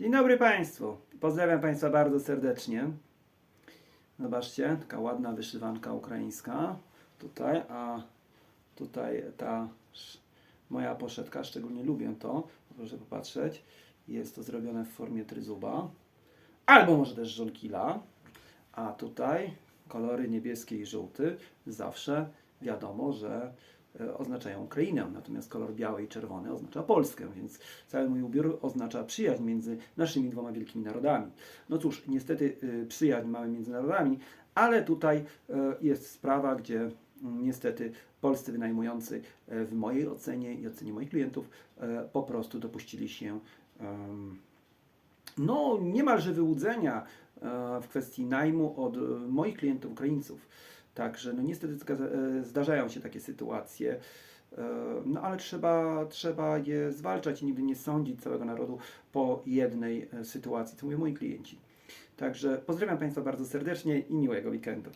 Dzień dobry Państwu. Pozdrawiam Państwa bardzo serdecznie. Zobaczcie, taka ładna wyszywanka ukraińska tutaj, a tutaj ta moja poszetka, szczególnie lubię to, proszę popatrzeć, jest to zrobione w formie tryzuba, albo może też żonkila, a tutaj kolory niebieski i żółty zawsze wiadomo, że oznaczają Ukrainę, natomiast kolor biały i czerwony oznacza Polskę, więc cały mój ubiór oznacza przyjaźń między naszymi dwoma wielkimi narodami. No cóż, niestety y, przyjaźń mamy między narodami, ale tutaj y, jest sprawa, gdzie mm, niestety polscy wynajmujący e, w mojej ocenie i ocenie moich klientów e, po prostu dopuścili się no niemalże wyłudzenia e, w kwestii najmu od e, moich klientów Ukraińców. Także no niestety e, zdarzają się takie sytuacje. E, No ale trzeba, trzeba je zwalczać i nigdy nie sądzić całego narodu po jednej e, sytuacji, co mówią moi klienci. Także pozdrawiam Państwa bardzo serdecznie i miłego weekendu.